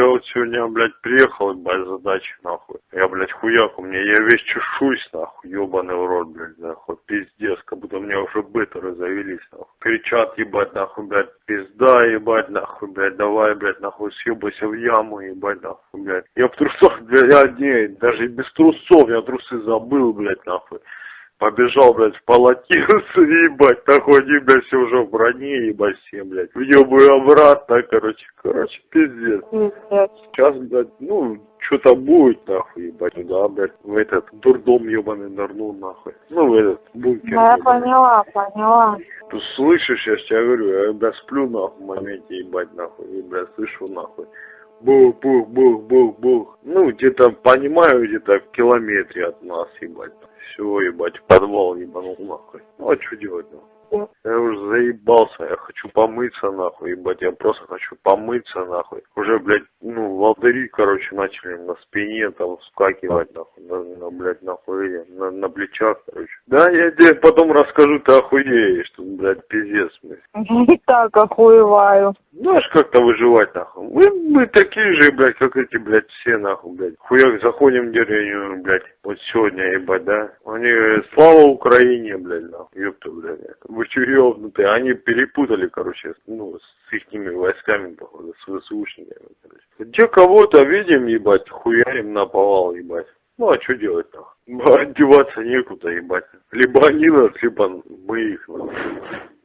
я вот сегодня, блядь, приехал, ебать, задачи, нахуй. Я, блядь, хуяк, у меня, я весь чешусь, нахуй, ебаный в рот, блядь, нахуй, пиздец, как будто у меня уже бытеры завелись, нахуй. Кричат, ебать, нахуй, блядь, пизда, ебать, нахуй, блядь, давай, блядь, нахуй, съебайся в яму, ебать, нахуй, блядь. Я в трусах, блядь, я не, даже без трусов, я трусы забыл, блядь, нахуй. Побежал, блядь, в полотенце, ебать, нахуй, они, блядь, все уже в броне, ебать, все, блядь. Въебаю обратно, короче, короче, пиздец. Сейчас, блядь, ну, что-то будет, нахуй, ебать, да, блядь, в этот дурдом ебаный нырнул, нахуй. Ну, в этот бункер. Ну, я поняла, поняла. Ты слышишь, я тебе говорю, я, блядь, сплю, нахуй, в моменте, ебать, нахуй, и, блядь, слышу, нахуй. Бух, бух, бух, бух, бух. Ну, где-то, понимаю, где-то в километре от нас, ебать. Все, ебать, подвал ебанул, нахуй. Ну, а что делать, нахуй? Я уже заебался, я хочу помыться, нахуй, ебать, я просто хочу помыться, нахуй. Уже, блядь, ну, волдыри, короче, начали на спине там вскакивать, нахуй, на, на, блядь, нахуй, на, на плечах, короче. Да, я тебе потом расскажу, ты охуеешь, что, блядь, пиздец, блядь. И так охуеваю. Знаешь, как-то выживать, нахуй. Мы, мы такие же, блядь, как эти, блядь, все, нахуй, блядь. Хуяк, заходим в деревню, блядь, вот сегодня, ебать, да? Они, слава Украине, блядь, нахуй, ёпта, блядь. Вы чё ёбнутые? Они перепутали, короче, ну, с ихними войсками, походу, с ВСУшниками, короче. Где кого-то видим, ебать, хуярим на повал, ебать. Ну, а что делать, нахуй? Одеваться некуда, ебать. Либо они нас, либо мы их, нахуй.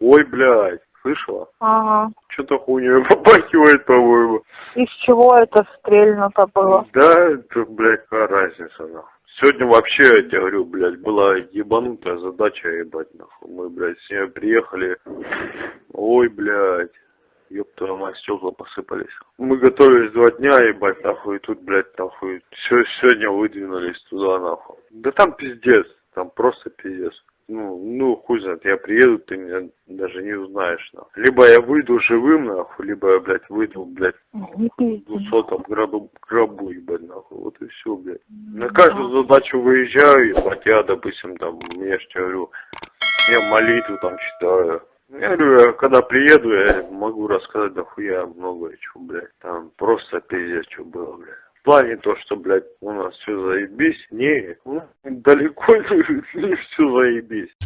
Ой, блядь, слышала? Ага. Что-то хуйней попахивает, по-моему. Из чего это стрельнуто было? Да, это, блядь, какая разница, нахуй. Сегодня вообще, я тебе говорю, блядь, была ебанутая задача, ебать, нахуй. Мы, блядь, с ней приехали. Ой, блядь. Ёб твою мать, стекла посыпались. Мы готовились два дня, ебать, нахуй, и тут, блядь, нахуй, все, сегодня выдвинулись туда, нахуй. Да там пиздец, там просто пиздец. Ну, ну, хуй знает, я приеду, ты меня даже не узнаешь, нахуй. Либо я выйду живым, нахуй, либо я, блядь, выйду, блядь, Не в двухсотом граду, гробу, ебать, нахуй, вот и все, блядь. На каждую задачу выезжаю, ебать, я, допустим, там, я ж тебе говорю, я молитву там читаю. Я говорю, я когда приеду, я могу рассказать дохуя многое, чего, блядь, там просто пиздец, что было, блядь. Плане то, что, блядь, у нас все заебись, не, ну, далеко не все заебись.